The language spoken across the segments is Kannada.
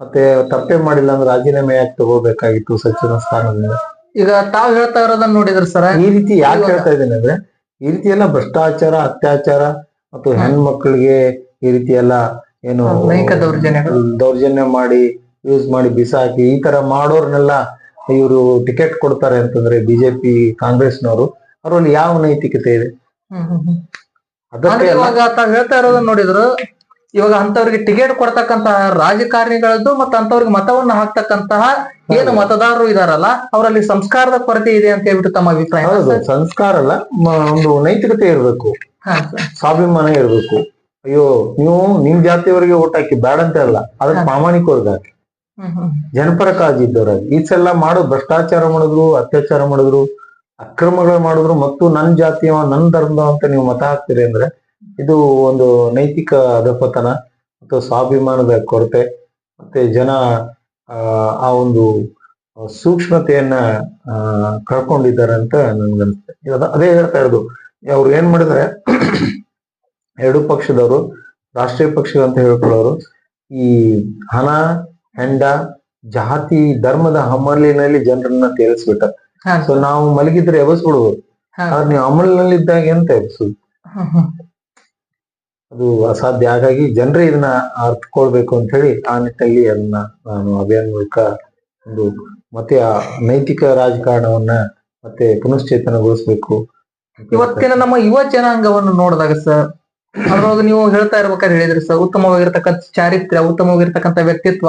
ಮತ್ತೆ ತಪ್ಪೇ ಮಾಡಿಲ್ಲ ಅಂದ್ರೆ ರಾಜೀನಾಮೆ ಯಾಕೆ ತಗೋಬೇಕಾಗಿತ್ತು ಸಚಿವ ಸ್ಥಾನದಿಂದ? ಈಗ ತಾವ್ ಹೇಳ್ತಾ ಇರೋದನ್ನ ನೋಡಿದ್ರ ಸರ್? ಈ ರೀತಿ ಯಾಕೆ ಹೇಳ್ತಾ ಇದ್ದೇನೆ ಅಂದ್ರೆ ಈ ರೀತಿ ಎಲ್ಲ ಭ್ರಷ್ಟಾಚಾರ ಅತ್ಯಾಚಾರ ಮತ್ತು ಹೆಣ್ಮಕ್ಳಿಗೆ ಈ ರೀತಿ ಎಲ್ಲ ಏನು ದೌರ್ಜನ್ಯ. ದೌರ್ಜನ್ಯ ಮಾಡಿ ಯೂಸ್ ಮಾಡಿ ಬಿಸಾಕಿ ಈ ತರ ಮಾಡೋರ್ನೆಲ್ಲ ಇವರು ಟಿಕೆಟ್ ಕೊಡ್ತಾರೆ ಅಂತಂದ್ರೆ ಬಿಜೆಪಿ ಕಾಂಗ್ರೆಸ್ನವರು ಅವರಲ್ಲಿ ಯಾವ ನೈತಿಕತೆ ಇದೆ? ಅದಕ್ಕೆ ಹೇಳ್ತಾ ಇರೋದನ್ನ ನೋಡಿದ್ರು ಇವಾಗ ಅಂತವ್ರಿಗೆ ಟಿಕೆಟ್ ಕೊಡ್ತಕ್ಕಂತಹ ರಾಜಕಾರಣಿಗಳದ್ದು ಮತ್ತೆ ಅಂತವ್ರಿಗೆ ಮತವನ್ನ ಹಾಕ್ತಕ್ಕಂತಹ ಏನು ಮತದಾರರು ಇದಾರಲ್ಲ ಅವರಲ್ಲಿ ಸಂಸ್ಕಾರದ ಕೊರತೆ ಇದೆ ಅಂತ ಹೇಳ್ಬಿಟ್ಟು ತಮ್ಮ ಅಭಿಪ್ರಾಯ. ಸಂಸ್ಕಾರ ಅಲ್ಲ ಒಂದು ನೈತಿಕತೆ ಇರಬೇಕು. ಸ್ವಾಭಿಮಾನ ಇರಬೇಕು. ಅಯ್ಯೋ ನೀವು ನಿಮ್ ಜಾತಿಯವರಿಗೆ ಓಟ್ ಹಾಕಿ ಬೇಡ ಅಂತ ಅಲ್ಲ ಅದಕ್ಕೆ ಪ್ರಾಮಾಣಿಕವ್ರಿಗೆ ಹಾಕಿ ಜನಪರ ಕಾಳಜಿ ಇದ್ದವ್ರಾಗಿ. ಈ ಸಲ ಮಾಡೋ ಭ್ರಷ್ಟಾಚಾರ ಮಾಡಿದ್ರು ಅತ್ಯಾಚಾರ ಮಾಡಿದ್ರು ಅಕ್ರಮಗಳು ಮಾಡಿದ್ರು ಮತ್ತು ನನ್ ಜಾತಿಯವ ನನ್ ಧರ್ಮದ ಅಂತ ನೀವು ಮತ ಹಾಕ್ತೀರಿ ಅಂದ್ರೆ ಇದು ಒಂದು ನೈತಿಕ ಅಧಪತನ ಮತ್ತು ಸ್ವಾಭಿಮಾನದ ಕೊರತೆ ಮತ್ತೆ ಜನ ಆ, ಆ ಒಂದು ಸೂಕ್ಷ್ಮತೆಯನ್ನ ಕಳ್ಕೊಂಡಿದ್ದಾರೆ ಅಂತ ನನ್ಗನ್ಸುತ್ತೆ ಇವಾಗ ಅದೇ ಹೇಳ್ತಾ ಇರೋದು ಅವ್ರು ಏನ್ ಮಾಡಿದ್ರೆ ಎರಡು ಪಕ್ಷದವರು ರಾಷ್ಟ್ರೀಯ ಪಕ್ಷ ಅಂತ ಹೇಳ್ಕೊಳ್ಳೋರು ಈ ಹಣ ಹೆಂಡ ಜಾತಿ ಧರ್ಮದ ಹಮ್ಮಲಿನಲ್ಲಿ ಜನರನ್ನ ತೇಲಿಸ್ಬಿಟ್ಟ ಸೊ ನಾವು ಮಲಗಿದ್ರೆ ಎಬಸ್ಬಿಡ್ಬೋದು. ಆದ್ರೆ ನೀವು ಅಮಲಿನಲ್ಲಿದ್ದಾಗ ಎಂತ ಎಬ್ಸುದು ಅದು ಅಸಾಧ್ಯ. ಹಾಗಾಗಿ ಜನರೇ ಇದನ್ನ ಅರ್ಥಕೊಳ್ಬೇಕು ಅಂತ ಹೇಳಿ ಆ ನಿಟ್ಟಲ್ಲಿ ಅದನ್ನ ನಾನು ಅಭಿಯಾನ ಮೂಲಕ ಒಂದು ಮತ್ತೆ ಆ ನೈತಿಕ ರಾಜಕಾರಣವನ್ನ ಮತ್ತೆ ಪುನಶ್ಚೇತನಗೊಳಿಸ್ಬೇಕು. ಇವತ್ತಿನ ನಮ್ಮ ಯುವ ಜನಾಂಗವನ್ನು ನೋಡಿದಾಗ ಸರ್, ಅದ್ರೊಳಗೆ ನೀವು ಹೇಳ್ತಾ ಇರ್ಬೇಕಾದ್ರೆ ಹೇಳಿದ್ರಿ ಸರ್, ಉತ್ತಮವಾಗಿರ್ತಕ್ಕಂಥ ಚಾರಿತ್ರ್ಯ, ಉತ್ತಮವಾಗಿರ್ತಕ್ಕಂಥ ವ್ಯಕ್ತಿತ್ವ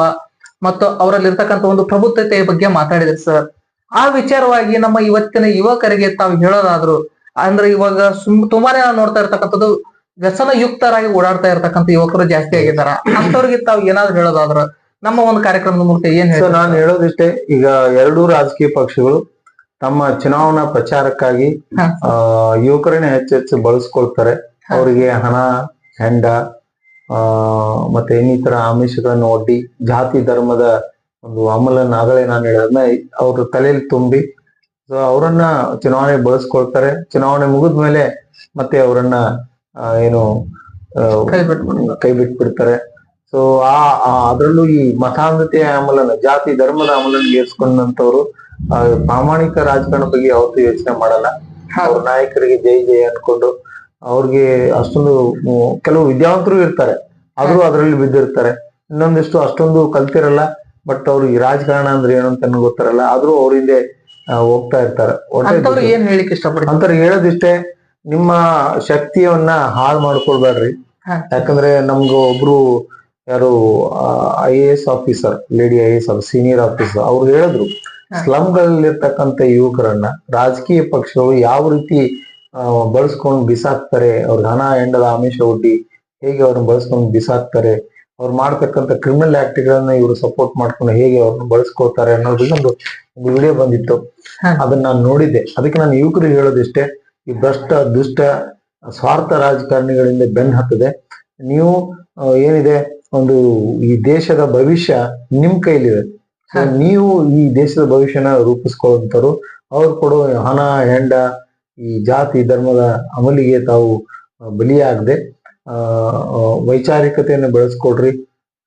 ಮತ್ತು ಅವರಲ್ಲಿ ಇರ್ತಕ್ಕಂಥ ಒಂದು ಪ್ರಬುದ್ಧತೆಯ ಬಗ್ಗೆ ಮಾತಾಡಿದ್ರಿ ಸರ್. ಆ ವಿಚಾರವಾಗಿ ನಮ್ಮ ಇವತ್ತಿನ ಯುವಕರಿಗೆ ತಾವು ಹೇಳೋದಾದ್ರು, ಅಂದ್ರೆ ಇವಾಗ ಸುಮ್ ತುಂಬಾನೇ ನೋಡ್ತಾ ಇರ್ತಕ್ಕಂಥದ್ದು ವ್ಯಸನ ಯುಕ್ತರಾಗಿ ಓಡಾಡ್ತಾ ಇರ್ತಕ್ಕಂಥ ಯುವಕರು ಜಾಸ್ತಿ ಆಗಿದಾರ ಅಂತವ್ರಿಗೆ ತಾವು ಏನಾದ್ರು ಹೇಳೋದಾದ್ರ ನಮ್ಮ ಒಂದು ಕಾರ್ಯಕ್ರಮದ ಮೂಲಕ ಏನ್ ಹೇಳ್ತಾರೆ? ನಾನು ಹೇಳೋದಿಷ್ಟೇ ಈಗ ಎರಡೂ ರಾಜಕೀಯ ಪಕ್ಷಗಳು ತಮ್ಮ ಚುನಾವಣಾ ಪ್ರಚಾರಕ್ಕಾಗಿ ಆ ಯುವಕರನ್ನ ಹೆಚ್ಚೆಚ್ಚು ಬಳಸ್ಕೊಳ್ತಾರೆ. ಅವರಿಗೆ ಹಣ ಹೆಂಡ ಆ ಮತ್ತೆ ಇನ್ನಿತರ ಆಮಿಷಗಳನ್ನು ಒಡ್ಡಿ ಜಾತಿ ಧರ್ಮದ ಒಂದು ಅಮಲನ್ನ ಆಗಲೇ ನಾನು ಹೇಳೋದನ್ನ ಅವ್ರ ತಲೆಯಲ್ಲಿ ತುಂಬಿ ಸೊ ಅವರನ್ನ ಚುನಾವಣೆ ಬಳಸ್ಕೊಳ್ತಾರೆ. ಚುನಾವಣೆ ಮುಗಿದ್ಮೇಲೆ ಮತ್ತೆ ಅವರನ್ನ ಏನು ಕೈ ಬಿಟ್ಬಿಡ್ತಾರೆ. ಸೊ ಆ ಅದರಲ್ಲೂ ಈ ಮತಾಂಧತೆಯ ಆಮಲನ ಜಾತಿ ಧರ್ಮದ ಆಮಲನ ಏರ್ಸ್ಕೊಂಡಂತವ್ರು ಆ, ಪ್ರಾಮಾಣಿಕ ರಾಜಕಾರಣ ಬಗ್ಗೆ ಯಾವತ್ತೂ ಯೋಚನೆ ಮಾಡಲ್ಲ. ಅವ್ರ ನಾಯಕರಿಗೆ ಜೈ ಜೈ ಅನ್ಕೊಂಡು ಅವ್ರಿಗೆ ಅಷ್ಟೊಂದು ಕೆಲವು ವಿದ್ಯಾವಂತರು ಇರ್ತಾರೆ. ಆದ್ರೂ ಅದರಲ್ಲಿ ಬಿದ್ದಿರ್ತಾರೆ. ಇನ್ನೊಂದಿಷ್ಟು ಅಷ್ಟೊಂದು ಕಲ್ತಿರಲ್ಲ. ಬಟ್ ಅವ್ರಿಗೆ ರಾಜಕಾರಣ ಅಂದ್ರೆ ಏನು ಅಂತ ಗೊತ್ತಿರಲ್ಲ. ಆದ್ರೂ ಅವ್ರ ಹಿಂದೆ ಹೋಗ್ತಾ ಇರ್ತಾರೆ. ಏನ್ ಹೇಳಿಕ್ ಇಷ್ಟಪಡ್ತಾರೆ? ಅಂತಾರೆ ಹೇಳೋದಿಷ್ಟೇ ನಿಮ್ಮ ಶಕ್ತಿಯನ್ನ ಹಾಳು ಮಾಡ್ಕೊಳ್ಬೇಡ್ರಿ. ಯಾಕಂದ್ರೆ ನಮ್ಗೆ ಒಬ್ರು ಯಾರು I A S officer lady I S senior officer ಅವ್ರು ಹೇಳಿದ್ರು ಸ್ಲಮ್ಗಳಲ್ಲಿರ್ತಕ್ಕಂಥ ಸ್ಲಮ್ ಗಳಲ್ಲಿರ್ತಕ್ಕಂಥ ಯುವಕರನ್ನ ರಾಜಕೀಯ ಪಕ್ಷಗಳು ಯಾವ ರೀತಿ ಬಳಸ್ಕೊಂಡು ಬಿಸಾಕ್ತಾರೆ ಅವ್ರಿಗೆ ಹಣ ಹೆಂಡದ ಆಮಿಷ ಒಡ್ಡಿ ಹೇಗೆ ಅವ್ರನ್ನ ಬಳಸ್ಕೊಂಡು ಬಿಸಾಕ್ತಾರೆ ಅವ್ರು ಮಾಡ್ತಕ್ಕಂಥ ಕ್ರಿಮಿನಲ್ ಆಕ್ಟ್ ಗಳನ್ನ ಇವರು ಸಪೋರ್ಟ್ ಮಾಡ್ಕೊಂಡು ಹೇಗೆ ಅವ್ರನ್ನ ಬಳಸ್ಕೋತಾರೆ ಅನ್ನೋದ್ರ ಒಂದು ಒಂದು ವಿಡಿಯೋ ಬಂದಿತ್ತು. ಅದನ್ನ ನಾನು ನೋಡಿದ್ದೆ. ಅದಕ್ಕೆ ನಾನು ಯುವಕರಿಗೆ ಹೇಳೋದಿಷ್ಟೇ ಈ ಭ್ರಷ್ಟ ದುಷ್ಟ ಸ್ವಾರ್ಥ ರಾಜಕಾರಣಿಗಳಿಂದ ಬೆನ್ನು ಹತ್ತದೆ. ನೀವು ಏನಿದೆ ಒಂದು ಈ ದೇಶದ ಭವಿಷ್ಯ ನಿಮ್ ಕೈಲಿದೆ. ನೀವು ಈ ದೇಶದ ಭವಿಷ್ಯನ ರೂಪಿಸ್ಕೊಳ್ಳುವಂತರು ಅವ್ರು ಕೊಡೋ ಹಣ ಹೆಂಡ ಈ ಜಾತಿ ಧರ್ಮದ ಅಮಲಿಗೆ ತಾವು ಬಲಿಯಾಗದೆ ವೈಚಾರಿಕತೆಯನ್ನು ಬೆಳೆಸ್ಕೊಡ್ರಿ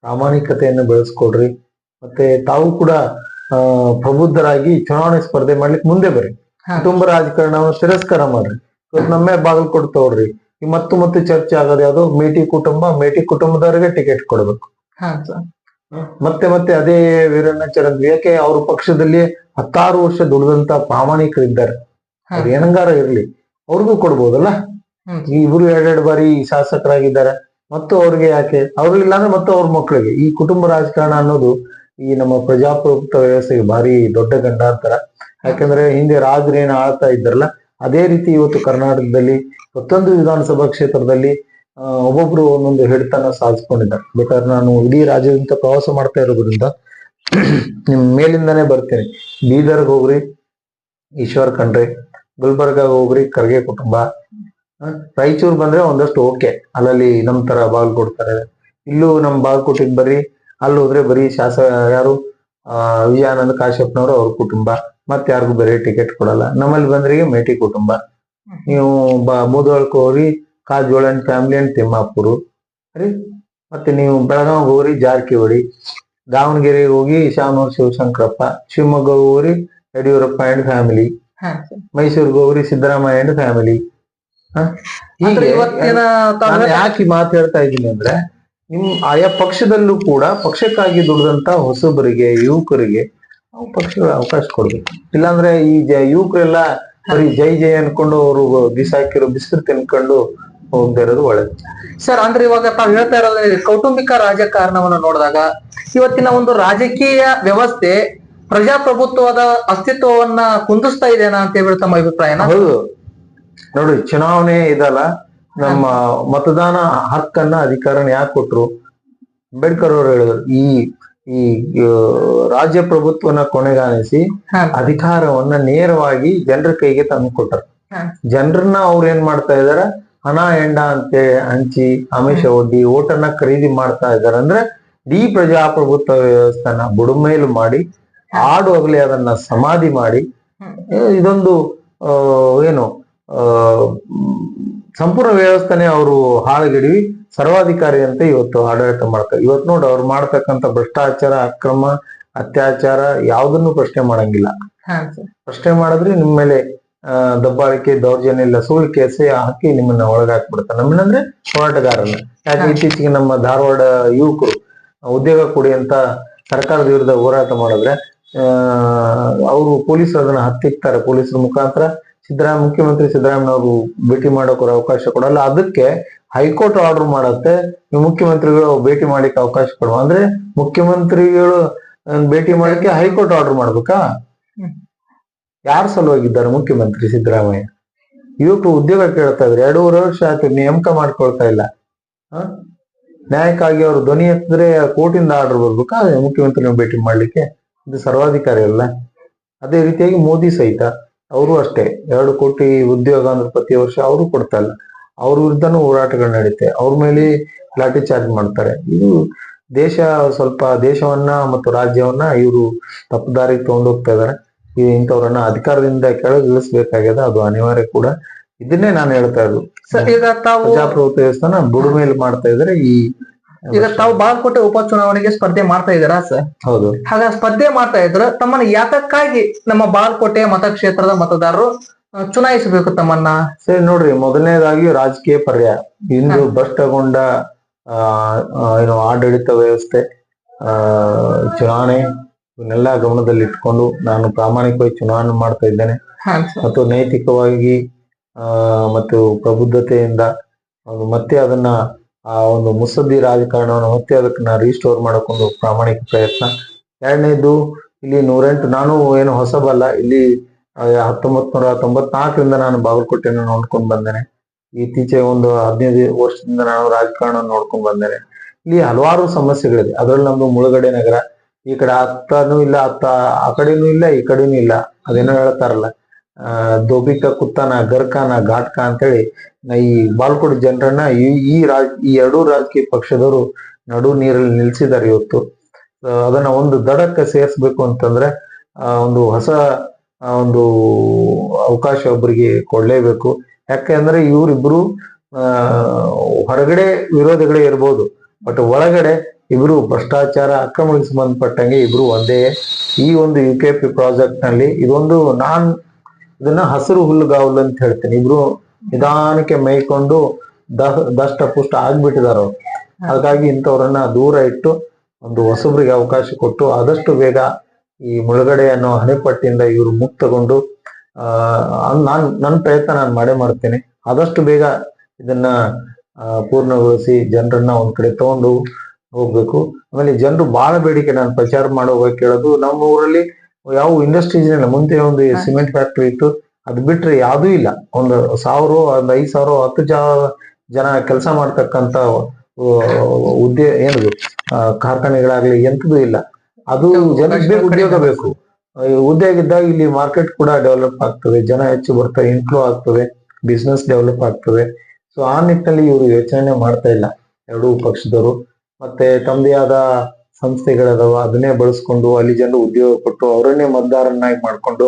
ಪ್ರಾಮಾಣಿಕತೆಯನ್ನು ಬೆಳೆಸ್ಕೊಡ್ರಿ. ಮತ್ತೆ ತಾವು ಕೂಡ ಪ್ರಬುದ್ಧರಾಗಿ ಚುನಾವಣೆ ಸ್ಪರ್ಧೆ ಮಾಡ್ಲಿಕ್ಕೆ ಮುಂದೆ ಬರ್ರಿ. ಕುಟುಂಬ ರಾಜಕಾರಣವನ್ನು ತಿರಸ್ಕಾರ ಮಾಡ್ರಿ. ಇವತ್ತು ನಮ್ಮೇ ಬಾಗಿಲು ಕೊಡ್ತವ್ರಿ ಈ ಮತ್ತೆ ಮತ್ತೆ ಚರ್ಚೆ ಆಗೋದು ಯಾವ್ದು ಮೇಟಿ ಕುಟುಂಬ ಮೇಟಿ ಕುಟುಂಬದವರಿಗೆ ಟಿಕೆಟ್ ಕೊಡ್ಬೇಕು. ಮತ್ತೆ ಮತ್ತೆ ಅದೇ ವೀರಣ್ಣ ಚರಣ್ ಯಾಕೆ ಅವ್ರ ಪಕ್ಷದಲ್ಲಿ ಹತ್ತಾರು ವರ್ಷ ದುಡಿದಂತ ಪ್ರಾಮಾಣಿಕರಿದ್ದಾರೆ. ಅವ್ರು ಏನಂಗಾರ ಇರ್ಲಿ. ಅವ್ರಿಗೂ ಕೊಡ್ಬೋದಲ್ಲ? ಇಬ್ರು ಎರಡೆರಡು ಬಾರಿ ಶಾಸಕರಾಗಿದ್ದಾರೆ. ಮತ್ತು ಅವ್ರಿಗೆ ಯಾಕೆ? ಅವ್ರು ಇಲ್ಲಾಂದ್ರೆ ಮತ್ತೆ ಅವ್ರ ಮಕ್ಕಳಿಗೆ ಈ ಕುಟುಂಬ ರಾಜಕಾರಣ ಅನ್ನೋದು ಈ ನಮ್ಮ ಪ್ರಜಾಪ್ರಭುತ್ವ ವ್ಯವಸ್ಥೆಗೆ ಭಾರಿ ದೊಡ್ಡ ಗಂಡಾಂತರ. ಯಾಕಂದ್ರೆ ಹಿಂದೆ ರಾಜರು ಏನು ಆಳ್ತಾ ಇದ್ರಲ್ಲ ಅದೇ ರೀತಿ ಇವತ್ತು ಕರ್ನಾಟಕದಲ್ಲಿ ಪ್ರತಿಯೊಂದು ವಿಧಾನಸಭಾ ಕ್ಷೇತ್ರದಲ್ಲಿ ಒಬ್ಬೊಬ್ರು ಒಂದೊಂದು ಹಿಡಿತನ ಸಾಧಿಸ್ಕೊಂಡಿದ್ದಾರೆ. ಬೇಕಾದ್ರೆ ನಾನು ಇಡೀ ರಾಜ್ಯದಿಂದ ಪ್ರವಾಸ ಮಾಡ್ತಾ ಇರೋದ್ರಿಂದ ನಿಮ್ ಮೇಲಿಂದಾನೇ ಬರ್ತೇನೆ. ಬೀದರ್ಗ್ ಹೋಗ್ರಿ, ಈಶ್ವರ್ ಖಂಡ್ರೆ ಗುಲ್ಬರ್ಗ ಹೋಗ್ರಿ ಕರ್ಗೆ ಕುಟುಂಬ ರಾಯಚೂರ್ ಬಂದ್ರೆ ಒಂದಷ್ಟು ಓಕೆ. ಅಲ್ಲಲ್ಲಿ ನಮ್ ತರ ಬಾಲ್ ಕೊಡ್ತಾರೆ ಇಲ್ಲೂ ನಮ್ ಬಾಗಲಕೋಟೆಗೆ ಬರ್ರಿ ಅಲ್ಲಿ ಹೋದ್ರೆ ಬರೀ ಶಾಸ ಯಾರು? ವಿಜಯಾನಂದ ಕಾಶ್ಯಪ್ನವರು ಅವ್ರ ಕುಟುಂಬ. ಮತ್ತೆ ಯಾರಿಗೂ ಬೇರೆ ಟಿಕೆಟ್ ಕೊಡಲ್ಲ. ನಮ್ಮಲ್ಲಿ ಬಂದ್ರಿಗೆ ಮೇಟಿ ಕುಟುಂಬ. ನೀವು ಬ ಮುದೋಳ್ಕ್ ಹೋಗ್ರಿ Kajola and family and Thimmapur. ರೀ? ಮತ್ತೆ ನೀವು ಬೆಳಗಾವ್ ಹೋಗ್ರಿ ಜಾರಕಿಹೊಳಿ ದಾವಣಗೆರೆಗೆ ಹೋಗಿ ಶಾಮನೂರು ಶಿವಶಂಕರಪ್ಪ. ಶಿವಮೊಗ್ಗ ಹೋಗ್ರಿ ಯಡಿಯೂರಪ್ಪ ಅಂಡ್ ಫ್ಯಾಮಿಲಿ ಹೋಗ್ರಿ ಮೈಸೂರಿಗೆ ಹೋಗಿ ಸಿದ್ದರಾಮಯ್ಯ ಅಂಡ್ ಫ್ಯಾಮಿಲಿ ಯಾಕೆ ಮಾತು ಹೇಳ್ತಾ ಇದ್ದೀನಿ ಅಂದ್ರೆ ನಿಮ್ ಆಯಾ ಪಕ್ಷದಲ್ಲೂ ಕೂಡ ಪಕ್ಷಕ್ಕಾಗಿ ದುಡಿದಂತ ಹೊಸಬರಿಗೆ ಯುವಕರಿಗೆ ನಾವು ಪಕ್ಷಗಳ ಅವಕಾಶ ಕೊಡ್ಬೇಕು. ಇಲ್ಲಾಂದ್ರೆ ಈ ಯುವಕರೆಲ್ಲ ಬರೀ ಜೈ ಜೈ ಅನ್ಕೊಂಡು ಅವರು ಬಿಸಾಕಿರೋ ಬಿಸಿಲು ಬಿಸ್ಕಿಟ್ ತಿನ್ಕೊಂಡು ಹೋಗ್ತಾ ಇರೋದು ಒಳ್ಳೇದು. ಸರ್ ಅಂದ್ರೆ ಇವಾಗ ತಾವ್ ಹೇಳ್ತಾ ಇರೋದು ಕೌಟುಂಬಿಕ ರಾಜಕಾರಣವನ್ನು ನೋಡಿದಾಗ ಇವತ್ತಿನ ಒಂದು ರಾಜಕೀಯ ವ್ಯವಸ್ಥೆ ಪ್ರಜಾಪ್ರಭುತ್ವದ ಅಸ್ತಿತ್ವವನ್ನ ಕುಂದಿಸ್ತಾ ಇದೆನಾ ಅಂತ ಹೇಳಿ ತಮ್ಮ ಅಭಿಪ್ರಾಯನ? ಹೌದು. ನೋಡಿ ಚುನಾವಣೆ ಇದಲ್ಲ. ನಮ್ಮ ಮತದಾನ ಹಕ್ಕನ್ನ ಅಧಿಕಾರನ ಯಾಕೆ ಕೊಟ್ರು? ಅಂಬೇಡ್ಕರ್ ಅವರು ಹೇಳಿದ್ರು ಈ ಈ ರಾಜ್ಯ ಪ್ರಭುತ್ವನ ಕೊನೆಗಾಣಿಸಿ ಅಧಿಕಾರವನ್ನ ನೇರವಾಗಿ ಜನರ ಕೈಗೆ ತಂದು ಕೊಟ್ಟರು. ಜನರನ್ನ ಅವ್ರು ಏನ್ ಮಾಡ್ತಾ ಇದಾರ? ಹಣ ಎಂಡ ಅಂತ ಹಂಚಿ ಆಮಿಷ ಒಡ್ಡಿ ಓಟನ್ನ ಖರೀದಿ ಮಾಡ್ತಾ ಇದಾರೆ. ಅಂದ್ರೆ ಡಿ ಪ್ರಜಾಪ್ರಭುತ್ವ ವ್ಯವಸ್ಥೆನ ಬುಡುಮೇಲು ಮಾಡಿ ಆಡು ಹೋಗ್ಲಿ ಅದನ್ನ ಸಮಾಧಿ ಮಾಡಿ ಇದೊಂದು ಏನು ಸಂಪೂರ್ಣ ವ್ಯವಸ್ಥೆನೆ ಅವರು ಹಾಳುಗೆಡವಿ. ಸರ್ವಾಧಿಕಾರಿ ಅಂತ ಇವತ್ತು ಆಡಳಿತ ಮಾಡ್ತಾರೆ ಇವತ್ತು ನೋಡಿ ಅವ್ರು ಮಾಡ್ತಕ್ಕಂಥ ಭ್ರಷ್ಟಾಚಾರ ಅಕ್ರಮ ಅತ್ಯಾಚಾರ ಯಾವುದನ್ನು ಪ್ರಶ್ನೆ ಮಾಡಂಗಿಲ್ಲ. ಪ್ರಶ್ನೆ ಮಾಡಿದ್ರೆ ನಿಮ್ಮ ಮೇಲೆ ಆ, ದಬ್ಬಾಳಿಕೆ ದೌರ್ಜನ್ಯ ಇಲ್ಲ ಸುಳ್ಳು ಕೇಸೆ ಹಾಕಿ ನಿಮ್ಮನ್ನ ಒಳಗಾಕ್ಬಿಡ್ತಾರೆ ನಮ್ಮನ್ನಂದ್ರೆ ಹೋರಾಟಗಾರನ ಯಾಕೆ ಇತ್ತೀಚೆಗೆ ನಮ್ಮ ಧಾರವಾಡ ಯುವಕರು ಉದ್ಯೋಗ ಕೊಡಿ ಅಂತ ಸರ್ಕಾರದ ವಿರುದ್ಧ ಹೋರಾಟ ಮಾಡಿದ್ರೆ ಆ ಅವರು ಪೊಲೀಸರು ಅದನ್ನ ಹತ್ತಿಕ್ತಾರೆ. ಪೊಲೀಸರ ಮುಖಾಂತರ ಸಿದ್ದರಾಮ ಮುಖ್ಯಮಂತ್ರಿ ಸಿದ್ದರಾಮಯ್ಯನವರು ಭೇಟಿ ಮಾಡೋಕೆ ಅವಕಾಶ ಕೊಡಲ್ಲ. ಅದಕ್ಕೆ ಹೈಕೋರ್ಟ್ ಆರ್ಡರ್ ಮಾಡತ್ತೆ. ಮುಖ್ಯಮಂತ್ರಿಗಳು ಭೇಟಿ ಮಾಡ್ಲಿಕ್ಕೆ ಅವಕಾಶ ಕೊಡುವ. ಅಂದ್ರೆ ಮುಖ್ಯಮಂತ್ರಿಗಳು ಭೇಟಿ ಮಾಡಕ್ಕೆ ಹೈಕೋರ್ಟ್ ಆರ್ಡರ್ ಮಾಡ್ಬೇಕಾ. ಯಾರ ಸಲುವಾಗಿದ್ದಾರೆ ಮುಖ್ಯಮಂತ್ರಿ ಸಿದ್ದರಾಮಯ್ಯ? ಯುವಕರು ಉದ್ಯೋಗ ಕೇಳ್ತಾ ಇದ್ರು. ಎರಡೂವರೆ ವರ್ಷ ಆಯ್ತು, ನೇಮಕ ಮಾಡ್ಕೊಳ್ತಾ ಇಲ್ಲ? ನ್ಯಾಯಕ್ಕಾಗಿ ಅವರು ಧ್ವನಿ ಎತ್ತಿದ್ರೆ ಕೋರ್ಟಿಂದ ಆರ್ಡರ್ ಬರ್ಬೇಕಾ? ಮುಖ್ಯಮಂತ್ರಿನ ಭೇಟಿ ಮಾಡ್ಲಿಕ್ಕೆ? ಇದು ಸರ್ವಾಧಿಕಾರಿ ಅಲ್ಲ. ಅದೇ ರೀತಿಯಾಗಿ ಮೋದಿ ಸಹಿತ. ಅವರು ಅಷ್ಟೇ. ಎರಡು ಕೋಟಿ ಉದ್ಯೋಗ ಅಂದ್ರೆ ಪ್ರತಿ ವರ್ಷ ಅವರು ಕೊಡ್ತಾ ಇಲ್ಲ. ಅವ್ರ ವಿರುದ್ಧನೂ ಹೋರಾಟಗಳು ನಡೀತೆ. ಅವ್ರ ಮೇಲೆ ಲಾಠಿ ಚಾರ್ಜ್ ಮಾಡ್ತಾರೆ. ಇದು ದೇಶ ಸ್ವಲ್ಪ ದೇಶವನ್ನ ಮತ್ತು ರಾಜ್ಯವನ್ನ ಇವರು ತಪ್ಪು ದಾರಿಗೆ ತಗೊಂಡೋಗ್ತಾ ಇದ್ದಾರೆ ಇಂಥವ್ರನ್ನ ಅಧಿಕಾರದಿಂದ ಕೆಳಗೆ ಇಳಿಸ್ಬೇಕಾಗ್ಯದ ಅದು ಅನಿವಾರ್ಯ ಕೂಡ. ಇದನ್ನೇ ನಾನು ಹೇಳ್ತಾ ಇರೋದು. ಪ್ರಜಾಪ್ರಭುತ್ವ ವ್ಯವಸ್ಥೆನ ಬುಡುಮೇಲೆ ಮಾಡ್ತಾ ಇದ್ರೆ. ಈ ಈಗ ತಾವು ಬಾಗಲಕೋಟೆ ಉಪಚುನಾವಣೆಗೆ ಸ್ಪರ್ಧೆ ಮಾಡ್ತಾ ಇದ್ದೀರಾ ಸರ್? ಹೌದು. ಹಾಗ ಸ್ಪರ್ಧೆ ಮಾಡ್ತಾ ಇದ್ರ ತಮ್ಮನ್ನ ಯಾತಕ್ಕಾಗಿ ನಮ್ಮ ಬಾಗಲಕೋಟೆ ಮತಕ್ಷೇತ್ರದ ಮತದಾರರು ಚುನಾಯಿಸಬೇಕು ತಮ್ಮನ್ನ? ಸರಿ ನೋಡ್ರಿ ಮೊದಲನೇದಾಗಿ ರಾಜಕೀಯ ಪರ್ಯಾಯ. ಇಂದು ಭ್ರಷ್ಟಗೊಂಡ ಆ, ಏನು ಆಡಳಿತ ವ್ಯವಸ್ಥೆ ಆ ಚುನಾವಣೆ ಇವನ್ನೆಲ್ಲ ಗಮನದಲ್ಲಿ ಇಟ್ಕೊಂಡು ನಾನು ಪ್ರಾಮಾಣಿಕವಾಗಿ ಚುನಾವಣೆ ಮಾಡ್ತಾ ಇದ್ದೇನೆ. ಮತ್ತು ನೈತಿಕವಾಗಿ ಆ ಮತ್ತು ಪ್ರಬುದ್ಧತೆಯಿಂದ ಮತ್ತೆ ಅದನ್ನ ಆ ಒಂದು ಮುಸದ್ದಿ ರಾಜಕಾರಣವನ್ನು ಮತ್ತೆ ಅದನ್ನ ರೀಸ್ಟೋರ್ ಮಾಡಕೊಂಡು ಪ್ರಾಮಾಣಿಕ ಪ್ರಯತ್ನ. ಎರಡನೇದು, ಇಲ್ಲಿ ನೂರೆಂಟು, ನಾನು ಏನು ಹೊಸಬಲ್ಲ, ಇಲ್ಲಿ ಹತ್ತೊಂಬತ್ ನೂರ ತೊಂಬತ್ನಾಲ್ಕರಿಂದ ನಾನು ಬಾಗಲಕೋಟೆಯನ್ನು ನೋಡ್ಕೊಂಡು ಬಂದೇನೆ. ಇತ್ತೀಚೆಗೆ ಒಂದು ಹದಿನೈದು ವರ್ಷದಿಂದ ನಾನು ರಾಜಕಾರಣ ನೋಡ್ಕೊಂಡು ಬಂದೇನೆ. ಇಲ್ಲಿ ಹಲವಾರು ಸಮಸ್ಯೆಗಳಿದೆ. ಅದರಲ್ಲಿ ನಮ್ದು ಮುಳುಗಡೆ ನಗರ. ಈ ಕಡೆ ಅತ್ತನೂ ಇಲ್ಲ ಅತ್ತ ಆ ಕಡೆನೂ ಇಲ್ಲ, ಈ ಕಡೆನೂ ಇಲ್ಲ. ಅದೇನೋ ಹೇಳ್ತಾರಲ್ಲ. ದೋಬಿಕ, ಕುತ್ತಾನ ಗರ್ಕಾನ ಘಾಟ್ಕ ಅಂತೇಳಿ ಈ ಬಾಲ್ಕೋಟ್ ಜನರನ್ನ ಈ ಈ ರಾಜ್, ಈ ಎರಡೂ ರಾಜಕೀಯ ಪಕ್ಷದವರು ನಡು ನೀರಲ್ಲಿ ನಿಲ್ಸಿದ್ದಾರೆ ಇವತ್ತು. ಅದನ್ನ ಒಂದು ದಡಕ್ಕೆ ಸೇರಿಸ್ಬೇಕು ಅಂತಂದ್ರೆ ಒಂದು ಹೊಸ ಒಂದು ಅವಕಾಶ ಒಬ್ಬರಿಗೆ ಕೊಡಲೇಬೇಕು. ಯಾಕೆಂದ್ರೆ ಇವರಿಬ್ರು ಹೊರಗಡೆ ವಿರೋಧಗಳೇ ಇರ್ಬೋದು, ಬಟ್ ಒಳಗಡೆ ಇಬ್ರು ಭ್ರಷ್ಟಾಚಾರ ಅಕ್ರಮಗಳಿಗೆ ಸಂಬಂಧಪಟ್ಟಂಗೆ ಇಬ್ರು ಒಂದೇ ಈ ಒಂದು ಯು ಕೆ ಪಿ ಪ್ರಾಜೆಕ್ಟ್ನಲ್ಲಿ ಇದೊಂದು ನಾನ್ ಇದನ್ನ ಹಸಿರು ಹುಲ್ಲುಗಾವಲು ಅಂತ ಹೇಳ್ತೇನೆ. ಇಬ್ರು ನಿಧಾನಕ್ಕೆ ಮೇಯ್ಕೊಂಡು ದ- ದಷ್ಟ ಪುಷ್ಟ ಆಗ್ಬಿಟ್ಟಿದಾರ ಹಾಗಾಗಿ ಇಂಥವ್ರನ್ನ ದೂರ ಇಟ್ಟು ಒಂದು ಹೊಸಬ್ರಿಗೆ ಅವಕಾಶ ಕೊಟ್ಟು ಆದಷ್ಟು ಬೇಗ ಈ ಮುಳುಗಡೆ ಅನ್ನೋ ಹಣೆಪಟ್ಟಿಯಿಂದ ಇವರು ಮುಕ್ತಗೊಂಡು, ಆ ನಾನ್ ನನ್ನ ಪ್ರಯತ್ನ ನಾನು ಮಾಡೇ ಮಾಡ್ತೇನೆ. ಆದಷ್ಟು ಬೇಗ ಇದನ್ನ ಪೂರ್ಣಗೊಳಿಸಿ ಜನರನ್ನ ಒಂದ್ ಕಡೆ ತಗೊಂಡು ಹೋಗ್ಬೇಕು. ಆಮೇಲೆ ಜನರು ಬಹಳ ಬೇಡಿಕೆ ನಾನು ಪ್ರಚಾರ ಮಾಡುವಾಗ ಕೇಳೋದು, ನಮ್ಮ ಊರಲ್ಲಿ ಯಾವ ಇಂಡಸ್ಟ್ರೀಸ್ ಇಲ್ಲ ಮುಂದೆ ಒಂದು ಸಿಮೆಂಟ್ ಫ್ಯಾಕ್ಟರಿ ಇತ್ತು ಅದು ಬಿಟ್ರೆ ಯಾವ್ದೂ ಇಲ್ಲ. ಒಂದು ಸಾವಿರ ಒಂದ್ ಐದ್ ಸಾವಿರ ಹತ್ತು ಜ- ಜನ ಕೆಲಸ ಮಾಡ್ತಕ್ಕಂತ ಉದ್ಯೋಗ ಏನದು ಕಾರ್ಖಾನೆಗಳಾಗ್ಲಿ ಎಂತದು ಇಲ್ಲ. ಅದು ಜನಕ್ಕೆ ಉದ್ಯೋಗ ಬೇಕು. ಉದ್ಯೋಗ ಇದ್ದಾಗ ಇಲ್ಲಿ ಮಾರ್ಕೆಟ್ ಕೂಡ ಡೆವಲಪ್ ಆಗ್ತದೆ ಜನ ಹೆಚ್ಚು ಬರ್ತಾರೆ ಇನ್ಫ್ಲೋ ಆಗ್ತದೆ ಬಿಸ್ನೆಸ್ ಡೆವಲಪ್ ಆಗ್ತದೆ. ಸೊ ಆ ನಿಟ್ಟಿನಲ್ಲಿ ಇವರು ಯೋಚನೆ ಮಾಡ್ತಾ ಇಲ್ಲ ಎರಡೂ ಪಕ್ಷದವರು. ಮತ್ತೆ ತಮ್ಮದೇ ಆದ ಸಂಸ್ಥೆಗಳದಾವ, ಅದನ್ನೇ ಬಳಸ್ಕೊಂಡು ಅಲ್ಲಿ ಜನರು ಉದ್ಯೋಗ ಕೊಟ್ಟು ಅವರನ್ನೇ ಮತದಾರನ್ನಾಗಿ ಮಾಡ್ಕೊಂಡು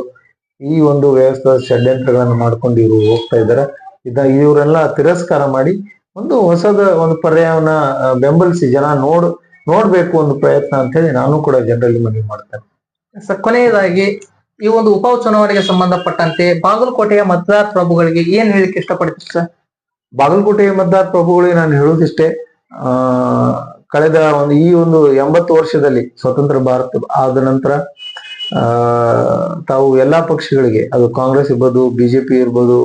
ಈ ಒಂದು ವ್ಯವಸ್ಥೆ ಷಡ್ಯಂತ್ರಗಳನ್ನು ಮಾಡ್ಕೊಂಡು ಇವರು ಹೋಗ್ತಾ ಇದ್ದಾರೆ ಇದ ಇವರೆಲ್ಲ ತಿರಸ್ಕಾರ ಮಾಡಿ ಒಂದು ಹೊಸದ ಒಂದು ಪರ್ಯಾಯವನ್ನ ಬೆಂಬಲಿಸಿ ಜನ ನೋಡ್, ನೋಡ್ಬೇಕು ಒಂದು ಪ್ರಯತ್ನ ಅಂತ ಹೇಳಿ ನಾನು ಕೂಡ ಜನರಲ್ಲಿ ಮನವಿ ಮಾಡ್ತೇನೆ. ಕೊನೆಯದಾಗಿ ಈ ಒಂದು ಉಪ ಚುನಾವಣೆಗೆ ಸಂಬಂಧಪಟ್ಟಂತೆ ಬಾಗಲಕೋಟೆಯ ಮತದಾರ ಪ್ರಭುಗಳಿಗೆ ಏನ್ ಹೇಳಿಕೆ ಇಷ್ಟಪಡ್ತೀರಿ ಸರ್? ಬಾಗಲಕೋಟೆಯ ಮತದಾರ ಪ್ರಭುಗಳಿಗೆ ನಾನು ಹೇಳೋದಿಷ್ಟೇ ಆ ಕಳೆದ ಒಂದು ಈ ಒಂದು ಎಂಬತ್ತು ವರ್ಷದಲ್ಲಿ ಸ್ವತಂತ್ರ ಭಾರತ ಆದ ನಂತರ ತಾವು ಎಲ್ಲಾ ಪಕ್ಷಗಳಿಗೆ, ಅದು ಕಾಂಗ್ರೆಸ್ ಇರ್ಬೋದು ಬಿಜೆಪಿ ಇರ್ಬೋದು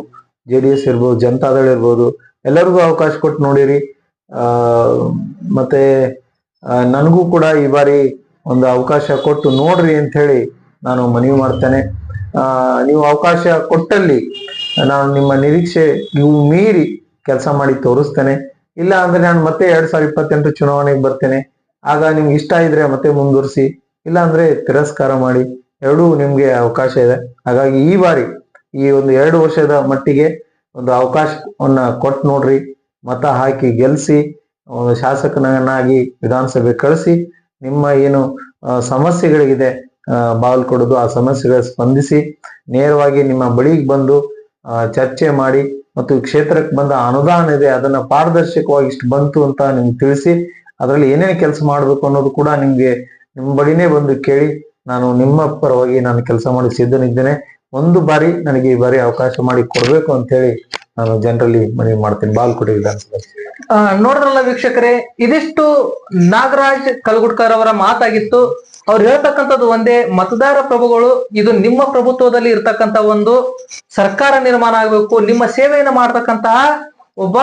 ಜೆ ಡಿ ಎಸ್ ಇರ್ಬೋದು ಜನತಾದಳ ಇರ್ಬೋದು, ಎಲ್ಲರಿಗೂ ಅವಕಾಶ ಕೊಟ್ಟು ನೋಡಿರಿ. ಆ, ಮತ್ತೆ ನನಗೂ ಕೂಡ ಈ ಬಾರಿ ಒಂದು ಅವಕಾಶ ಕೊಟ್ಟು ನೋಡ್ರಿ ಅಂತ ಹೇಳಿ ನಾನು ಮನವಿ ಮಾಡ್ತೇನೆ. ನೀವು ಅವಕಾಶ ಕೊಟ್ಟಲ್ಲಿ ನಾನು ನಿಮ್ಮ ನಿರೀಕ್ಷೆ ನೀವು ಮೀರಿ ಕೆಲಸ ಮಾಡಿ ತೋರಿಸ್ತೇನೆ. ಇಲ್ಲ ಅಂದ್ರೆ ನಾನು ಮತ್ತೆ ಎರಡ್ ಸಾವಿರದ ಇಪ್ಪತ್ತೆಂಟು ಚುನಾವಣೆಗೆ ಬರ್ತೇನೆ. ಆಗ ನಿಮ್ಗೆ ಇಷ್ಟ ಇದ್ರೆ ಮತ್ತೆ ಮುಂದುವರಿಸಿ. ಇಲ್ಲ ಅಂದ್ರೆ ತಿರಸ್ಕಾರ ಮಾಡಿ. ಎರಡೂ ನಿಮ್ಗೆ ಅವಕಾಶ ಇದೆ. ಹಾಗಾಗಿ ಈ ಬಾರಿ ಈ ಒಂದು ಎರಡು ವರ್ಷದ ಮಟ್ಟಿಗೆ ಒಂದು ಅವಕಾಶವನ್ನ ಕೊಟ್ಟು ನೋಡ್ರಿ. ಮತ ಹಾಕಿ ಗೆಲ್ಸಿ ಒಂದು ಶಾಸಕನನ್ನಾಗಿ ವಿಧಾನಸಭೆ ಕಳಿಸಿ ನಿಮ್ಮ ಏನು ಸಮಸ್ಯೆಗಳಿಗಿದೆ ಆ, ಕೊಡೋದು ಆ ಸಮಸ್ಯೆಗಳ ಸ್ಪಂದಿಸಿ ನೇರವಾಗಿ ನಿಮ್ಮ ಬಳಿಗೆ ಬಂದು ಚರ್ಚೆ ಮಾಡಿ ಮತ್ತು ಈ ಕ್ಷೇತ್ರಕ್ಕೆ ಬಂದ ಅನುದಾನ ಇದೆ ಅದನ್ನ ಪಾರದರ್ಶಕವಾಗಿ ಇಷ್ಟು ಬಂತು ಅಂತ ನಿಮ್ಗೆ ತಿಳಿಸಿ ಅದರಲ್ಲಿ ಏನೇನು ಕೆಲಸ ಮಾಡಬೇಕು ಅನ್ನೋದು ಕೂಡ ನಿಮ್ಗೆ ನಿಮ್ಮ ಬಳಿನೇ ಬಂದು ಕೇಳಿ ನಾನು ನಿಮ್ಮ ಪರವಾಗಿ ನಾನು ಕೆಲಸ ಮಾಡಿ ಸಿದ್ಧನಿದ್ದೇನೆ. ಒಂದು ಬಾರಿ ನನಗೆ ಈ ಬಾರಿ ಅವಕಾಶ ಮಾಡಿ ಕೊಡ್ಬೇಕು ಅಂತ ಹೇಳಿ ನಾನು ಜನರಲ್ಲಿ ಮನವಿ ಮಾಡ್ತೀನಿ. ಬಾಲ್ಕೋಟೆ ವಿಧಾನಸಭೆ. ಆ, ನೋಡಿದ್ರಲ್ಲ ವೀಕ್ಷಕರೇ ಇದಿಷ್ಟು ನಾಗರಾಜ್ ಕಲ್ಗುಡ್ಕರ್ ಅವರ ಮಾತಾಗಿತ್ತು. ಅವ್ರು ಹೇಳ್ತಕ್ಕಂಥದ್ದು ಒಂದೇ, ಮತದಾರ ಪ್ರಭುಗಳು, ಇದು ನಿಮ್ಮ ಪ್ರಭುತ್ವದಲ್ಲಿ ಇರ್ತಕ್ಕಂತ ಒಂದು ಸರ್ಕಾರ ನಿರ್ಮಾಣ ಆಗಬೇಕು, ನಿಮ್ಮ ಸೇವೆಯನ್ನು ಮಾಡ್ತಕ್ಕಂತಹ ಒಬ್ಬ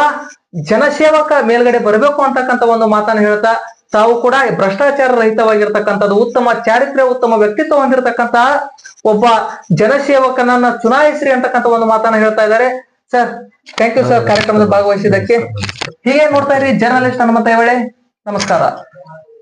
ಜನಸೇವಕ ಮೇಲ್ಗಡೆ ಬರಬೇಕು ಅಂತಕ್ಕಂಥ ಒಂದು ಮಾತನ್ನ ಹೇಳ್ತಾ, ತಾವು ಕೂಡ ಭ್ರಷ್ಟಾಚಾರ ರಹಿತವಾಗಿರ್ತಕ್ಕಂಥದ್ದು, ಉತ್ತಮ ಚಾರಿತ್ರ್ಯ, ಉತ್ತಮ ವ್ಯಕ್ತಿತ್ವ ಹೊಂದಿರತಕ್ಕಂತಹ ಒಬ್ಬ ಜನಸೇವಕನನ್ನ ಚುನಾಯಿಸ್ರಿ ಅಂತಕ್ಕಂಥ ಒಂದು ಮಾತನ್ನ ಹೇಳ್ತಾ ಇದ್ದಾರೆ. ಸರ್ ಥ್ಯಾಂಕ್ ಯು ಸರ್ ಕಾರ್ಯಕ್ರಮದಲ್ಲಿ ಭಾಗವಹಿಸಿದ್ದಕ್ಕೆ. ಹೀಗೆ ನೋಡ್ತಾ ಇರಿ ಜರ್ನಲಿಸ್ಟ್ ಹನುಮಂತ ಹೇಳಿ ನಮಸ್ಕಾರ.